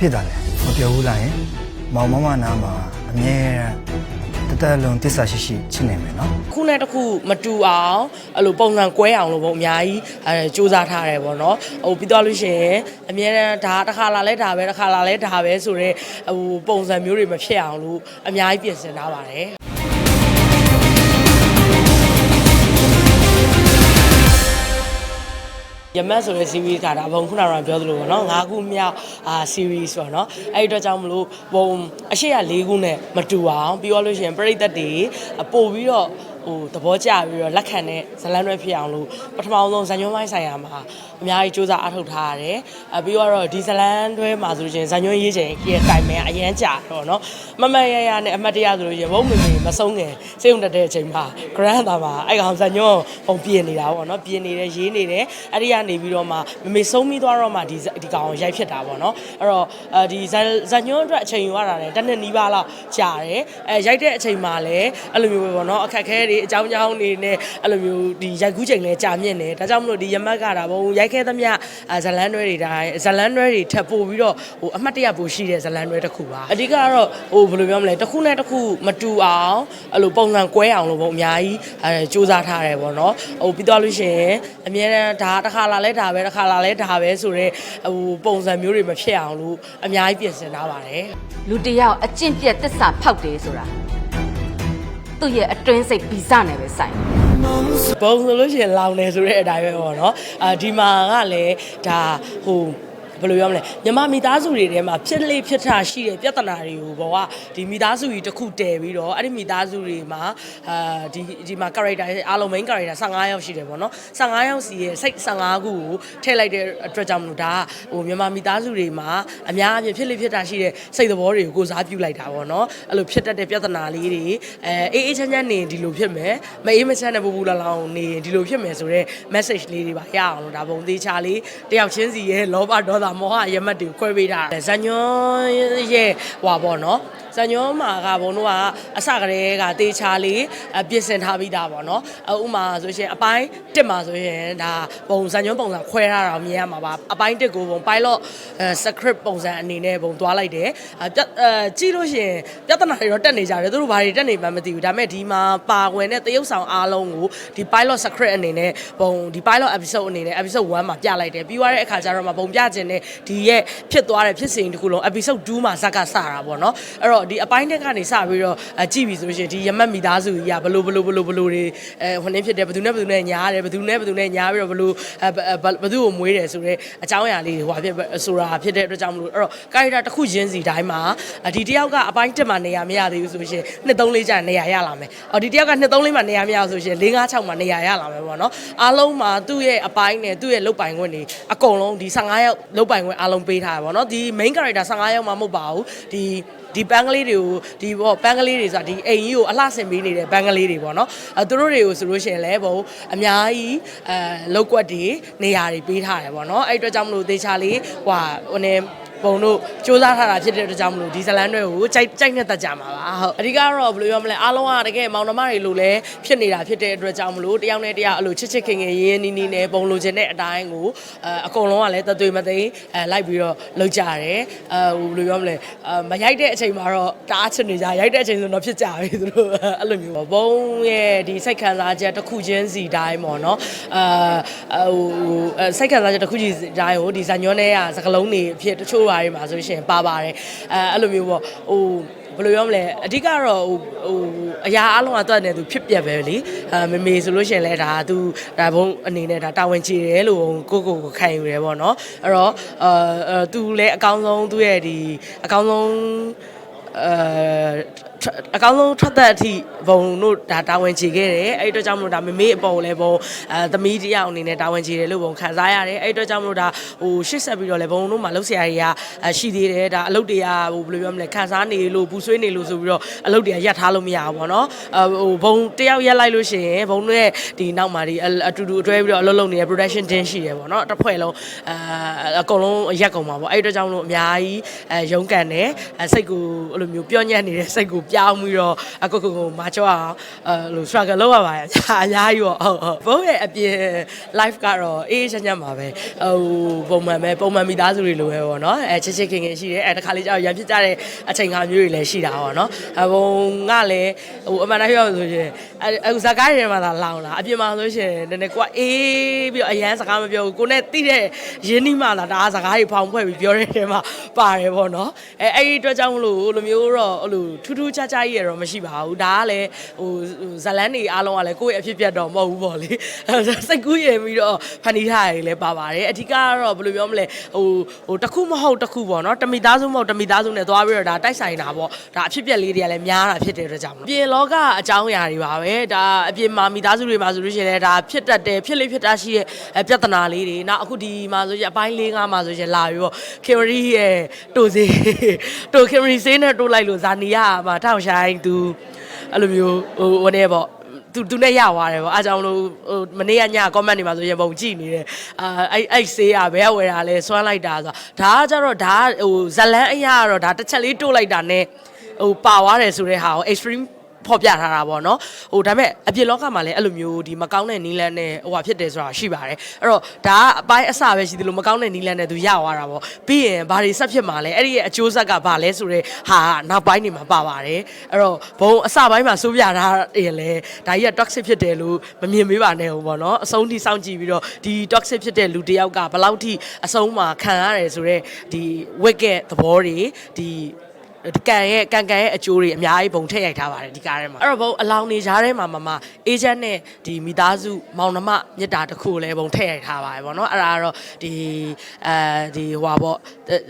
ဖြစ်တာလဲမပြောဘူးလားယင်မောင်မမနာမှာအမြဲတတလုံးတစ္ဆာရှိရှိချစ်နေမယ်နော်ခုနဲ့တစ်ခုမတူအောင်အဲ့လိုပုံစံကွဲအောင်လို့ပေါ့အများကြီးအဲစူးစမ်းထားတယ်ပေါ့နော်ဟိုပြီးတော့လို့ရှိရင်အများနဲ့ဒါတစ်ခါလာလဲဒါပဲတစ်ခါလာလဲဒါပဲဆိုတော့ဟိုပုံစံမျိုးတွေမဖြစ်အောင်လို့အများကြီးပြင်ဆင်ထားပါတယ် ရမတ်ဆိုတဲ့ series ကဒါဘုံခုနကပြောသလိုပေါ့နော်၅ခုမြောက်အာ series ပေါ့နော်အဲ့ဒီအတွက်ကြောင့်မလို့ဘုံအရှိရ၄ခုနဲ့မတူအောင်ပြီးတော့လို့ရှိရင်ပြိသက်တွေပို့ပြီးတော့ဟိုသဘောကျပြီးတော့လက်ခံတဲ့ဇလန်းတွေဖြစ်အောင်လို့ပထမဆုံးဇန်ညွှန်းပိုင်းဆိုင်ရာမှာအများကြီးစူးစမ်းအားထုတ်ထားရတယ်အပြီးတော့ဒီဇလန်းတွေမှာဆိုလို့ရှိရင်ဇန်ညွှန်းရေးချိန်ရဲ့တိုင်မဲအရန်ကြာတော့နော်မမရရနဲ့အမတ်တရဆိုလို့ရှိရင်ဘုံမေမေမဆုံးငယ်စိတ်ုံတက်တဲ့အချိန်မှာ grand တာမှာအဲ့ကောင်ဇန်ညွှန်းဟိုပြင်နေတာပေါ့နော်ပြင်နေတယ်ရေးနေတယ်အဲ့ဒီကနေပြီးတော့မှမမေဆုံးပြီးသွားတော့မှဒီဒီကောင်ရိုက်ဖြစ်တာပေါ့နော်အဲ့တော့အဲဒီဇန်ဇန်ညွှန်းအတွက်အချိန်ယူရတာလည်းတစ်နှစ်နီးပါးလောက်ကြာတယ်အဲရိုက်တဲ့အချိန်မှာလည်းအဲ့လိုမျိုးပဲပေါ့နော်အခက်အခဲတွေအကြောင်းကြောင်းတွေနဲ့အဲ့လိုမျိုးဒီရိုက်ကူးချိန်လည်းကြာမြင့်တယ်ဒါကြောင့်မလို့ဒီရမတ်ကတာဘုံရိုက်ခဲ့သမျှအာဇလန်းတွဲတွေဒါဇလန်းတွဲတွေထပ်ပို့ပြီးတော့ဟိုအမှတ်တရပို့ရှိတဲ့ဇလန်းတွဲတစ်ခုပါအဓိကကတော့ဟိုဘယ်လိုပြောမလဲတစ်ခုနဲ့တစ်ခုမတူအောင်အဲ့လိုပုံစံကွဲအောင်လို့ပေါ့အများကြီးအဲစူးစမ်းထားတယ်ပေါ့နော်ဟိုပြီးတော့လို့ရှိရင်အများနဲ့ဒါတစ်ခါလာလဲဒါပဲတစ်ခါလာလဲဒါပဲဆိုတော့ဟိုပုံစံမျိုးတွေမဖြစ်အောင်လို့အများကြီးပြင်ဆင်ထားပါတယ်လူတစ်ယောက်အကျင့်ပြတ်တစ္ဆာဖောက်တယ်ဆိုတာသူ့ရဲ့အတွင်းစိတ်ဗီဇနဲ့ပဲဆိုင်တယ် ဘုံဆိုလို့ရှိရင်လောင်နေဆိုတဲ့အတိုင်းပဲပေါ့နော်အာဒီမှာကလည်းဒါဟို ဘယ်လိုပြောမလဲညီမမိသားစုတွေထဲမှာဖြစ်လေဖြစ်တာရှိတဲ့ပြဿနာတွေကိုဘောကဒီမိသားစုကြီးတစ်ခုတည်ပြီးတော့အဲ့ဒီမိသားစုတွေမှာအာဒီဒီမှာ character အားလုံး main character 15ယောက်ရှိတယ်ပေါ့နော်15ယောက်စီရဲ့စိတ်15ခုကိုထည့်လိုက်တဲ့အတွက်ကြောင့်မလို့ဒါကဟိုမြန်မာမိသားစုတွေမှာအများအပြားဖြစ်လေဖြစ်တာရှိတဲ့စိတ်သဘောတွေကိုကိုစားပြုလိုက်တာပေါ့နော်အဲ့လိုဖြစ်တတ်တဲ့ပြဿနာလေးတွေအဲအေးအေးချမ်းချမ်းနေဒီလိုဖြစ်မယ်မအေးမချမ်းတဲ့ပူပူလောင်လောင်နေဒီလိုဖြစ်မယ်ဆိုတော့ message လေးတွေပါရအောင်လို့ဒါပုံသေးချာလေးတယောက်ချင်းစီရဲ့လောဘဒေါသမောဟရမတ်တွေကိုခွဲပေးတာဇညွန်ရဲ့ဟွာပေါ့နော်ဇညွန်မှာကဘုံတို့ကအစကတည်းကတေချာလေးအပြင်ဆင်ထားပြီးသားပေါ့နော်အဥမာဆိုရှင်အပိုင်းတစ်မှာဆိုရင်ဒါပုံဇညွန်ပုံစံခွဲထားတာမြင်ရမှာပါအပိုင်းတစ်ကိုပုံ pilot အဲ script ပုံစံအနေနဲ့ပုံသွားလိုက်တယ်အပြအဲကြည့်လို့ရှရင်ပြဿနာတွေတော့တက်နေကြတယ်သူတို့ဘာတွေတက်နေမှမသိဘူးဒါပေမဲ့ဒီမှာပါဝင်တဲ့တရုပ်ဆောင်အားလုံးကိုဒီ pilot script အနေနဲ့ပုံဒီ pilot episode အနေနဲ့ episode 1မှာပြလိုက်တယ်ပြီးသွားတဲ့အခါကျတော့မှပုံပြခြင်းနဲ့ဒီရဲ့ဖြစ်သွားတဲ့ဖြစ်စဉ်တစ်ခုလုံး episode 2မှာဇက်ကစတာပေါ့နော်အဲ့တော့ဒီအပိုင်းတက်ကနေစပြီးတော့အကြည့်ပြီဆိုလို့ရှိရင်ဒီရမတ်မိသားစုကြီးကဘလို့ဘလို့ဘလို့ဘလို့တွေအဲဟိုနည်းဖြစ်တယ်ဘယ်သူနဲ့ဘယ်သူနဲ့ညားတယ်ဘယ်သူနဲ့ဘယ်သူနဲ့ညားပြီးတော့ဘလို့အဲဘယ်သူကိုမွေးတယ်ဆိုတော့အကြောင်းအရာလေးတွေဟိုဖြစ်ဆိုတာဖြစ်တဲ့အတွက်ကြောင့်မလို့အဲ့တော့ character တစ်ခုချင်းစီတိုင်းမှာဒီတယောက်ကအပိုင်းတက်မှာနေရာမရသေးဘူးဆိုလို့ရှိရင်နှစ်သုံးလေးကြာနေရာရလာမယ်အော်ဒီတယောက်ကနှစ်သုံးလေးမှာနေရာမရဆိုလို့ရှိရင်၄၅၆မှာနေရာရလာမယ်ပေါ့နော်အားလုံးမှာသူ့ရဲ့အပိုင်းနဲ့သူ့ရဲ့လုတ်ပိုင်ခွင့်တွေအကုန်လုံးဒီ15ရောက်လုတ်ပိုင်ခွင့်အားလုံးပေးထားတယ်ပေါ့နော်ဒီ main character 15ရောက်မှမဟုတ်ပါဘူးဒီဒီပန်းကလေးတွေကိုဒီပေါ့ပန်းကလေးတွေဆိုတာဒီအိမ်ကြီးကိုအလှဆင်ပေးနေတဲ့ပန်းကလေးတွေပေါ့နော်အဲသူတို့တွေကိုဆိုလို့ရှိရင်လည်းဘုံအများကြီးအဲလောက်ကွက်တွေနေရာတွေပေးထားတယ်ပေါ့နော်အဲ့အတွက်ကြောင့်မလို့သေချာလေးဟိုဟိုနေ ပုံတို့စူးစမ်းထားတာဖြစ်တဲ့အတွက်ကြောင့်မလို့ဒီဇလန်တွေကိုကြိုက်ကြိုက်နဲ့တက်ကြမှာပါဟုတ်အဓိကတော့ဘယ်လိုပြောမလဲအားလုံးကတကယ်မောင်နှမတွေလိုလဲဖြစ်နေတာဖြစ်တဲ့အတွက်ကြောင့်မလို့တယောက်နဲ့တယောက်အဲ့လိုချစ်ချစ်ခင်ခင်ရင်းရင်းနီးနီးနဲ့ပုံလိုချင်တဲ့အတိုင်းကိုအဲအကုန်လုံးကလည်းတသွေမသိအဲလိုက်ပြီးတော့လုပ်ကြတယ်အဲဟိုဘယ်လိုပြောမလဲအဲမရိုက်တဲ့အချိန်မှာတော့တအားချစ်နေကြရိုက်တဲ့အချိန်ဆိုတော့ဖြစ်ကြပြီသူတို့အဲ့လိုမျိုးပေါ့ဘုံရဲ့ဒီစိတ်ခံစားချက်တစ်ခုချင်းစီတိုင်းပေါ့နော်အာဟိုစိတ်ခံစားချက်တစ်ခုချင်းစီတိုင်းကိုဒီဇာညွန်းနဲ့ကစကလုံးတွေဖြစ်တချို့ဟာတွေမှာဆိုရှင်ပါပါတယ်အဲအဲ့လိုမျိုးပေါ့ဟိုဘယ်လိုပြောမလဲအဓိကတော့ဟိုဟိုအရာအလုံးကတွက်နေသူဖြစ်ပြက်ပဲလေအဲမမေဆိုလို့ရှိရင်လဲဒါသူဒါဘုံအနေနဲ့ဒါတာဝန်ချေတယ်လို့ကိုကိုကိုခံယူတယ်ပေါ့နော်အဲ့တော့အဲသူလည်းအကောင်းဆုံးသူ့ရဲ့ဒီအကောင်းဆုံးအဲအကောင်းဆုံးထွက်သက်အထိ ဘုံတို့ဒါတာဝန်ချေခဲ့တယ်အဲ့အတွက်ကြောင့်မလို့ဒါမမေအပေါ်လည်းဘုံအဲသမီးတယောက်အနေနဲ့တာဝန်ချေတယ်လို့ဘုံခံစားရတယ်အဲ့အတွက်ကြောင့်မလို့ဒါဟိုရှစ်ဆက်ပြီးတော့လည်းဘုံတို့မှာလှုပ်ရှားတွေကရှိသေးတယ်ဒါအလုပ်တွေကဟိုဘယ်လိုပြောမလဲခံစားနေလို့ပူဆွေးနေလို့ဆိုပြီးတော့အလုပ်တွေကရပ်ထားလို့မရဘူးပေါ့နော်အဟိုဘုံတယောက်ရက်လိုက်လို့ရှိရင်ဘုံတို့ရဲ့ဒီနောက်မှာဒီအတူတူအတွဲပြီးတော့အလုပ်လုပ်နေတဲ့ production team ရှိတယ်ပေါ့နော်တစ်ဖွဲ့လုံးအဲအကုန်လုံးရက်ကုန်ပါပေါ့အဲ့အတွက်ကြောင့်မလို့အများကြီးအဲရုန်းကန်တယ်စိတ်ကိုအဲ့လိုမျိုးပြောညံ့နေတဲ့စိတ်ကိုပြပြောင်းပြီးတော့အခုခုကိုမာချောအောင်အဲလို struggle လုပ်ရပါတယ်အများကြီးပေါ့ဟုတ်ဟုတ်ဘုံရဲ့အပြင် live ကတော့အေးအေးချမ်းချမ်းပါပဲဟိုပုံမှန်ပဲပုံမှန်မိသားစုတွေလိုပဲပေါ့နော်အဲချစ်ချစ်ခင်ခင်ရှိတယ်အဲတခါလေးကျတော့ရံဖြစ်ကြတဲ့အချိန်ခါမျိုးတွေလည်းရှိတာပေါ့နော်အဘုံကလည်းဟိုအမှန်တရားပြောဆိုရင်အဲအခုဇာကားတွေထဲမှာသာလောင်လာအပြင်မှာဆိုရှင်နည်းနည်းကိုကအေးပြီးတော့အရန်စကားမပြောဘူးကိုနဲ့တိတဲ့ရင်းနှီးမှလာဒါစကားတွေဖောင်ဖွဲ့ပြီးပြောတဲ့ထဲမှာပါတယ်ပေါ့နော်အဲအဲ့ဒီအတွက်ကြောင့်မလို့လိုမျိုးတော့ဟိုလိုထူးထူးခြားခြားကြီးရတော့မရှိပါဘူးဒါကလည်းဟိုဇလန်းတွေအားလုံးကလည်းကိုယ့်ရဲ့အဖြစ်ပြတ်တော့မဟုတ်ဘူးပေါ့လေစိတ်ကူးရပြီးတော့ဖန်တီးထားရလည်းပါပါတယ်အဓိကကတော့ဘယ်လိုပြောမလဲဟိုဟိုတစ်ခုမဟုတ်တစ်ခုပေါ့နော်တမိသားစုမဟုတ်တမိသားစုနဲ့သွားပြီးတော့ဒါတိုက်ဆိုင်တာပေါ့ဒါအဖြစ်ပြက်လေးတွေကလည်းများတာဖြစ်တဲ့အတွက်ကြောင့်မလို့ပြင်လောကအကြောင်းအရာတွေပါပဲဒါအပြင်မှာမိသားစုတွေမှာဆိုလို့ရှိရင်လည်းဒါဖြစ်တတ်တယ်ဖြစ်လေးဖြစ်တာရှိတဲ့ပြဿနာလေးတွေနောက်အခုဒီမှာဆိုရင်အပိုင်း၄၅မှာဆိုရင်လာပြီးတော့ခင်ရီရဲ့တူစေးတူခင်ရီစေးနဲ့တိုးလိုက်လို့ဇာနီယာမှာထောက်ဆိုင်သူအဲ့လိုမျိုးဟိုဟိုနေပေါ့သူသူနဲ့ရသွားတယ်ပေါ့အားကြောင့်လို့ဟိုမနေ့ကည comment တွေမှာဆိုရင်ပုံကြည့်နေတယ်အာအဲ့အဲ့ဆေးရဘဲဝယ်တာလဲစွမ်းလိုက်တာဆိုဒါကကြတော့ဒါဟိုဇလန်းအရာကတော့ဒါတစ်ချက်လေးတိုးလိုက်တာ ਨੇ ဟိုပါသွားတယ်ဆိုတဲ့ဟာကို extreme ဖော်ပြထားတာပေါ့နော်ဟိုဒါပေမဲ့အပြင်လောကမှာလည်းအဲ့လိုမျိုးဒီမကောင်းတဲ့နီလန်းနဲ့ဟိုဟာဖြစ်တယ်ဆိုတာရှိပါတယ်အဲ့တော့ဒါကအပိုင်းအစပဲရှိသလိုမကောင်းတဲ့နီလန်းနဲ့သူရသွားတာပေါ့ပြီးရင်ဘာတွေဆက်ဖြစ်မှာလဲအဲ့ဒီရဲ့အကျိုးဆက်ကဘာလဲဆိုတဲ့ဟာကနောက်ပိုင်းနေမှာပါပါတယ်အဲ့တော့ဘုံအစပိုင်းမှာစိုးပြထားရင်လေဒါကြီးက toxic ဖြစ်တယ်လို့မမြင်မေးပါနဲ့ဟိုပေါ့နော်အဆုံးထိစောင့်ကြည့်ပြီးတော့ဒီ toxic ဖြစ်တဲ့လူတစ်ယောက်ကဘယ်လောက်ထိအဆုံးမှာခံရတယ်ဆိုတော့ဒီ wicked သဘောတွေဒီဒီ ကန်ရဲ့ကန်ကန်ရဲ့အကျိုးတွေအများကြီးဘုံထည့်ရိုက်ထားပါတယ်ဒီကားထဲမှာအဲ့တော့ဘုံအလောင်းနေကြားထဲမှာမမအေဂျင့်နဲ့ဒီမိသားစုမောင်နှမမြစ်တာတစ်ခုကိုလည်းဘုံထည့်ရိုက်ထားပါတယ်ဗောနော်အဲ့ဒါကတော့ဒီအဲဒီဟွာပေါ့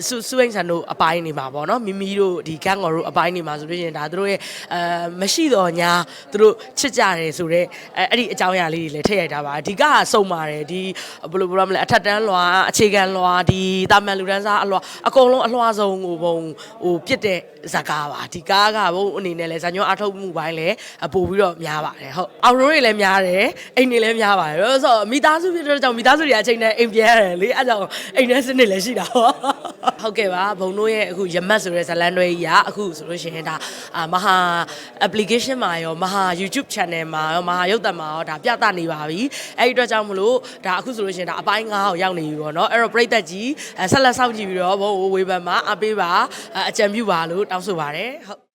ဆူဆူအိန်ဆန်တို့အပိုင်းနေမှာဗောနော်မိမိတို့ဒီကန်ကော်တို့အပိုင်းနေမှာဆိုလို့ရှိရင်ဒါတို့ရဲ့အဲမရှိတော့ညာတို့ချစ်ကြတယ်ဆိုတော့အဲအဲ့ဒီအကြောင်းအရာလေးတွေလည်းထည့်ရိုက်ထားပါတယ်ဒီကကစုံပါတယ်ဒီဘယ်လိုပြောရမလဲအထက်တန်းလွာအခြေခံလွာဒီတာမန်လူတန်းစားအလွာအကုန်လုံးအလွာဆုံးဟိုဘုံဟိုပြစ်တဲ့ဇာကားပါဒီကားကဘုံအနေနဲ့လဲဇာညွန်အထုတ်မှုပိုင်းလဲအပို့ပြီးတော့များပါတယ်ဟုတ်အော်ရိုးတွေလည်းများတယ်အိမ်တွေလည်းများပါတယ်ဆိုတော့မိသားစုဖြစ်တဲ့ကြောင့်မိသားစုတွေအချိန်နဲ့အိမ်ပြန်ရတယ်လေအဲကြောင့်အိမ်နဲ့စနစ်လည်းရှိတာပေါ့ဟုတ်ကဲ့ပါဘုံတို့ရဲ့အခုရမတ်ဆိုတဲ့ဇလန်တွေကြီးကအခုဆိုလို့ရှိရင်ဒါအာမဟာ application မှာရောမဟာ YouTube channel မှာရောမဟာရုပ်သံမှာရောဒါပြသနေပါပြီအဲ့ဒီအတွက်ကြောင့်မလို့ဒါအခုဆိုလို့ရှိရင်ဒါအပိုင်း9ကိုရောက်နေပြီပေါ့နော်အဲ့တော့ပြိသက်ကြီးဆက်လက်စောင့်ကြည့်ပြီးတော့ဘုံဝေဖန်မှာအပေးပါအကြံပြုပါလို့တောင်းဆိုပါတယ်ဟုတ်